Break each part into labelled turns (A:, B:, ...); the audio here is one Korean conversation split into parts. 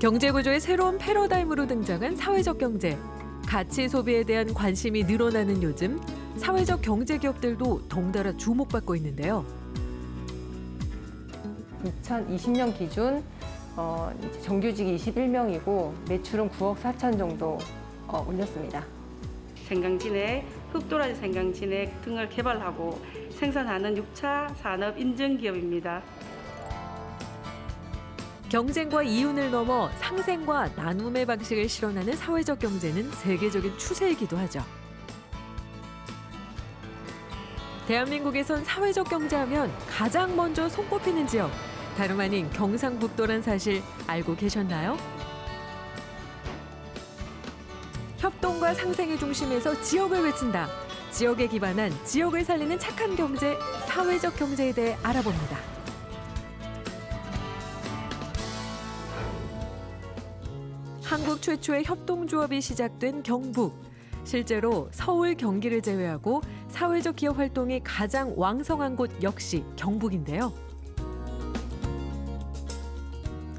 A: 경제 구조의 새로운 패러다임으로 등장한 사회적 경제. 가치 소비에 대한 관심이 늘어나는 요즘 사회적 경제 기업들도 덩달아 주목받고 있는데요.
B: 2020년 기준 어, 이제 정규직이 21명이고 매출은 9억 4천 정도 어, 올렸습니다.
C: 생강진액, 흑도라지 생강진액 등을 개발하고 생산하는 6차 산업 인증 기업입니다.
A: 경쟁과 이윤을 넘어 상생과 나눔의 방식을 실현하는 사회적 경제는 세계적인 추세이기도 하죠. 대한민국에선 사회적 경제하면 가장 먼저 손꼽히는 지역 다름 아닌 경상북도란 사실 알고 계셨나요? 협동과 상생의 중심에서 지역을 외친다. 지역에 기반한 지역을 살리는 착한 경제, 사회적 경제에 대해 알아봅니다. 최초의 협동조합이 시작된 경북. 실제로 서울, 경기를 제외하고 사회적 기업 활동이 가장 왕성한 곳 역시 경북인데요.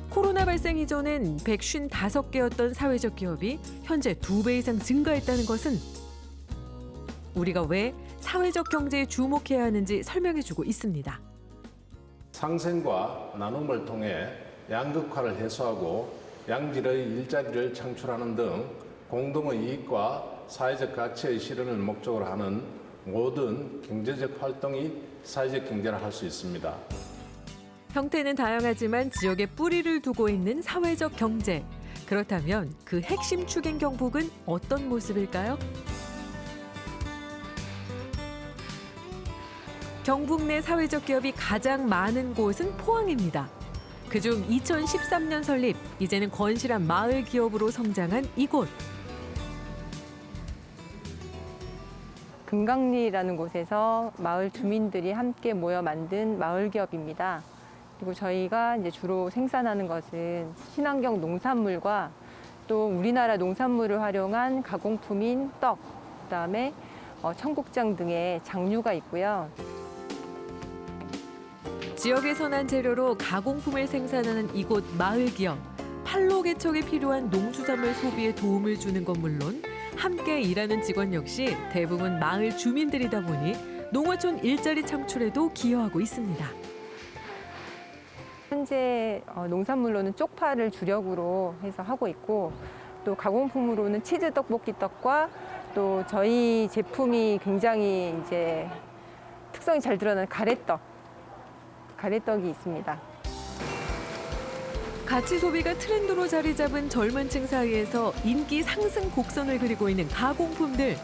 A: 코로나 발생 이전엔 155개였던 사회적 기업이 현재 두 배 이상 증가했다는 것은 우리가 왜 사회적 경제에 주목해야 하는지 설명해주고 있습니다.
D: 상생과 나눔을 통해 양극화를 해소하고 양질의 일자리를 창출하는 등 공동의 이익과 사회적 가치의 실현을 목적으로 하는 모든 경제적 활동이 사회적 경제라 할수 있습니다.
A: 형태는 다양하지만 지역에 뿌리를 두고 있는 사회적 경제. 그렇다면 그 핵심 축인 경북은 어떤 모습일까요? 경북 내 사회적 기업이 가장 많은 곳은 포항입니다. 그중 2013년 설립, 이제는 건실한 마을 기업으로 성장한 이곳.
B: 금강리라는 곳에서 마을 주민들이 함께 모여 만든 마을 기업입니다. 그리고 저희가 이제 주로 생산하는 것은 친환경 농산물과 또 우리나라 농산물을 활용한 가공품인 떡, 그다음에 어, 청국장 등의 장류가 있고요.
A: 지역에서 난 재료로 가공품을 생산하는 이곳 마을 기업. 판로 개척에 필요한 농수산물 소비에 도움을 주는 건 물론 함께 일하는 직원 역시 대부분 마을 주민들이다 보니 농어촌 일자리 창출에도 기여하고 있습니다.
B: 현재 어, 농산물로는 쪽파를 주력으로 해서 하고 있고 또 가공품으로는 치즈 떡볶이 떡과 또 저희 제품이 굉장히 이제 특성이 잘 드러나는 가래떡, 가래떡이 있습니다.
A: 가치 소비가 트렌드로 자리 잡은 젊은 층 사이에서 인기 상승 곡선을 그리고 있는 가공품들.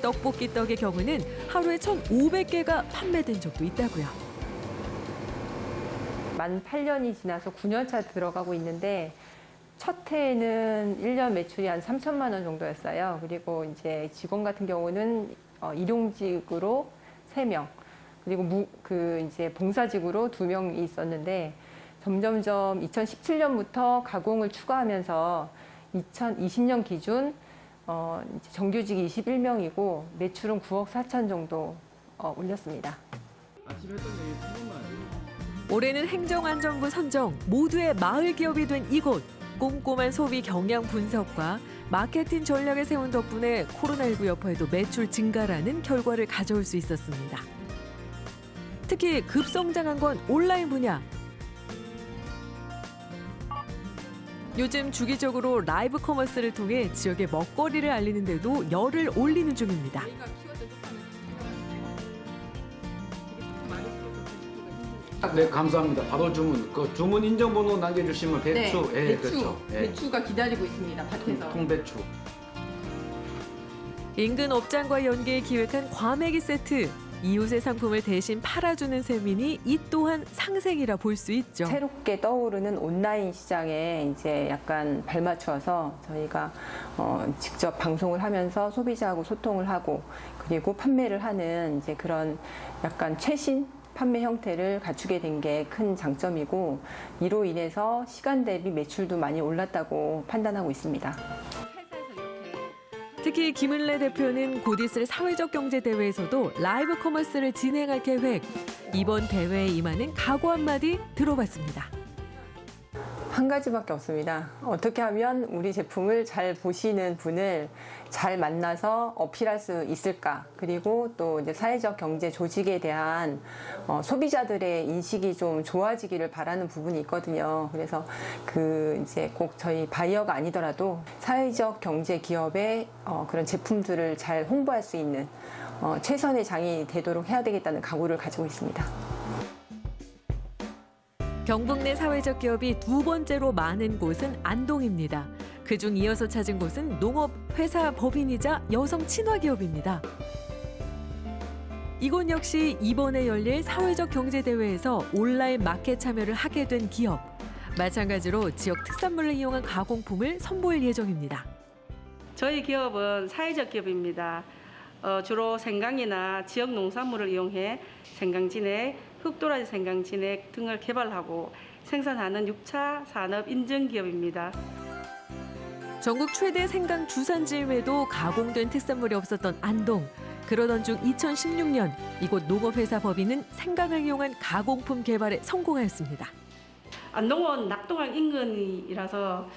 A: 떡볶이 떡의 경우는 하루에 1,500개가 판매된 적도 있다고요.
B: 만 8년이 지나서 9년 차 들어가고 있는데 첫 해에는 1년 매출이 한 3천만 원 정도였어요. 그리고 이제 직원 같은 경우는 어, 일용직으로 3명, 그리고 무, 그 이제 봉사직으로 2명이 있었는데 점점점 2017년부터 가공을 추가하면서 2020년 기준 어, 이제 정규직이 21명이고 매출은 9억 4천 정도 어, 올렸습니다.
A: 올해는 행정안전부 선정 모두의 마을 기업이 된 이곳 꼼꼼한 소비 경향 분석과 마케팅 전략을 세운 덕분에 코로나19 여파에도 매출 증가라는 결과를 가져올 수 있었습니다. 특히 급성장한 건 온라인 분야. 요즘 주기적으로 라이브 커머스를 통해 지역의 먹거리를 알리는 데도 열을 올리는 중입니다.
E: 네, 감사합니다. 바로 주문. 그 주문 인정번호 남겨주시면 배추, 예,
B: 배추,
E: 그렇죠. 예.
B: 배추가 기다리고 있습니다. 밭에서.
E: 통배추.
A: 인근 업장과 연계해 기획한 과메기 세트. 이웃의 상품을 대신 팔아주는 셈이니 이 또한 상생이라 볼 수 있죠.
B: 새롭게 떠오르는 온라인 시장에 이제 약간 발맞춰서 저희가 어, 직접 방송을 하면서 소비자하고 소통을 하고 그리고 판매를 하는 이제 그런 약간 최신 판매 형태를 갖추게 된 게 큰 장점이고 이로 인해서 시간 대비 매출도 많이 올랐다고 판단하고 있습니다.
A: 특히 김은래 대표는 곧 있을 사회적 경제 대회에서도 라이브 커머스를 진행할 계획. 이번 대회에 임하는 각오 한마디 들어봤습니다.
B: 한 가지밖에 없습니다. 어떻게 하면 우리 제품을 잘 보시는 분을 잘 만나서 어필할 수 있을까? 그리고 또 이제 사회적 경제 조직에 대한 어, 소비자들의 인식이 좀 좋아지기를 바라는 부분이 있거든요. 그래서 그 이제 꼭 저희 바이어가 아니더라도 사회적 경제 기업의 어, 그런 제품들을 잘 홍보할 수 있는 어, 최선의 장이 되도록 해야 되겠다는 각오를 가지고 있습니다.
A: 경북 내 사회적 기업이 두 번째로 많은 곳은 안동입니다. 그중 이어서 찾은 곳은 농업 회사 법인이자 여성 친화 기업입니다. 이곳 역시 이번에 열릴 사회적 경제 대회에서 온라인 마켓 참여를 하게 된 기업. 마찬가지로 지역 특산물을 이용한 가공품을 선보일 예정입니다.
C: 저희 기업은 사회적 기업입니다. 어, 주로 생강이나 지역 농산물을 이용해 생강진액, 흑도라지 생강 진액 등을 개발하고 생산하는 6차 산업 인증 기업입니다.
A: 전국 최대 생강 주산지임에도 가공된 특산물이 없었던 안동. 그러던 중 2016년 이곳 농업회사 법인은 생강을 이용한 가공품 개발에 성공하였습니다.
C: 안동은 낙동강 인근이라서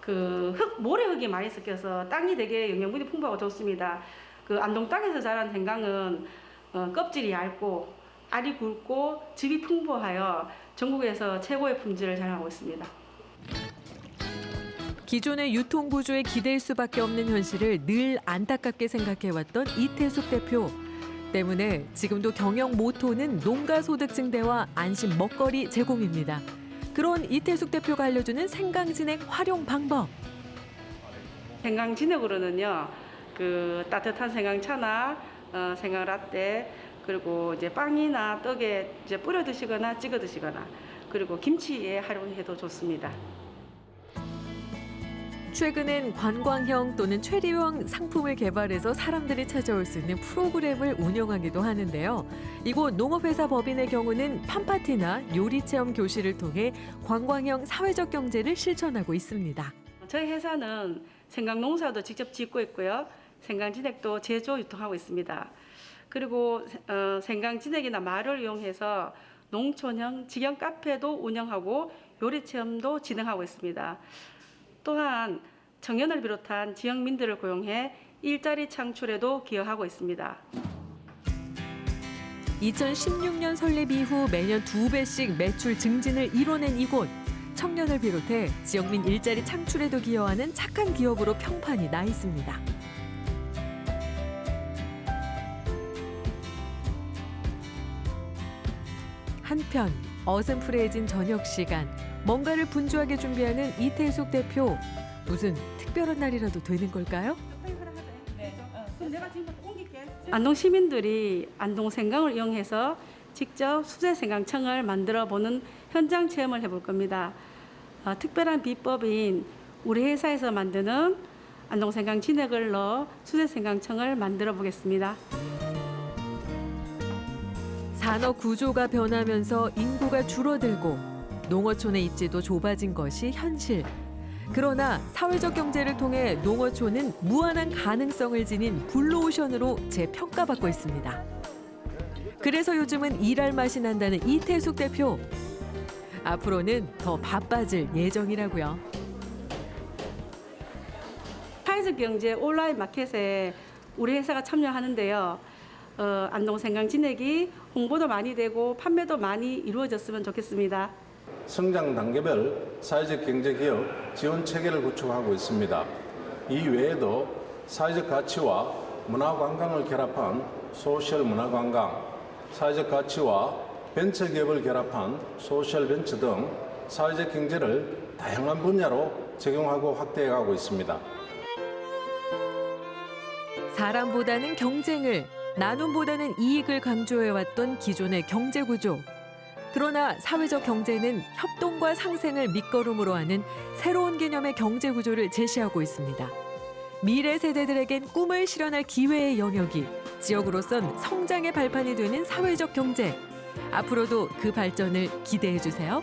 C: 그 흙, 모래흙이 많이 섞여서 땅이 되게 영양분이 풍부하고 좋습니다. 그 안동 땅에서 자란 생강은 어, 껍질이 얇고 알이 굵고 즙이 풍부하여 전국에서 최고의 품질을 자랑하고 있습니다.
A: 기존의 유통 구조에 기댈 수밖에 없는 현실을 늘 안타깝게 생각해왔던 이태숙 대표. 때문에 지금도 경영 모토는 농가 소득 증대와 안심 먹거리 제공입니다. 그런 이태숙 대표가 알려주는 생강진액 활용 방법.
C: 생강 진액으로는요, 그 따뜻한 생강차나 어, 생강 라떼 그리고 이제 빵이나 떡에 이제 뿌려 드시거나 찍어 드시거나 그리고 김치에 활용해도 좋습니다.
A: 최근엔 관광형 또는 최리형 상품을 개발해서 사람들이 찾아올 수 있는 프로그램을 운영하기도 하는데요. 이곳 농업회사 법인의 경우는 팜파티나 요리 체험 교실을 통해 관광형 사회적 경제를 실천하고 있습니다.
C: 저희 회사는 생강 농사도 직접 짓고 있고요. 생강 진액도 제조 유통하고 있습니다. 그리고 어, 생강 진액이나 말을 이용해서 농촌형 직영 카페도 운영하고 요리 체험도 진행하고 있습니다. 또한 청년을 비롯한 지역민들을 고용해 일자리 창출에도 기여하고 있습니다.
A: 2016년 설립 이후 매년 두 배씩 매출 증진을 이뤄낸 이곳. 청년을 비롯해 지역민 일자리 창출에도 기여하는 착한 기업으로 평판이 나 있습니다. 한편 어슴푸레해진 저녁 시간 뭔가를 분주하게 준비하는 이태숙 대표 무슨 특별한 날이라도 되는 걸까요?
C: 안동 시민들이 안동 생강을 이용해서 직접 수제 생강청을 만들어 보는 현장 체험을 해볼 겁니다. 어, 특별한 비법인 우리 회사에서 만드는 안동 생강 진액을 넣어 수제 생강청을 만들어 보겠습니다.
A: 산업 구조가 변하면서 인구가 줄어들고 농어촌의 입지도 좁아진 것이 현실. 그러나 사회적 경제를 통해 농어촌은 무한한 가능성을 지닌 블루오션으로 재평가받고 있습니다. 그래서 요즘은 일할 맛이 난다는 이태숙 대표. 앞으로는 더 바빠질 예정이라고요.
C: 사회적 경제 온라인 마켓에 우리 회사가 참여하는데요. 어, 안동 생강 진액이 홍보도 많이 되고 판매도 많이 이루어졌으면 좋겠습니다.
D: 성장 단계별 사회적 경제 기업 지원 체계를 구축하고 있습니다. 이 외에도 사회적 가치와 문화 관광을 결합한 소셜 문화 관광, 사회적 가치와 벤처 기업을 결합한 소셜 벤처 등 사회적 경제를 다양한 분야로 적용하고 확대해 가고 있습니다.
A: 사람보다는 경쟁을, 나눔보다는 이익을 강조해왔던 기존의 경제 구조. 그러나 사회적 경제는 협동과 상생을 밑거름으로 하는 새로운 개념의 경제 구조를 제시하고 있습니다. 미래 세대들에겐 꿈을 실현할 기회의 영역이 지역으로선 성장의 발판이 되는 사회적 경제. 앞으로도 그 발전을 기대해 주세요.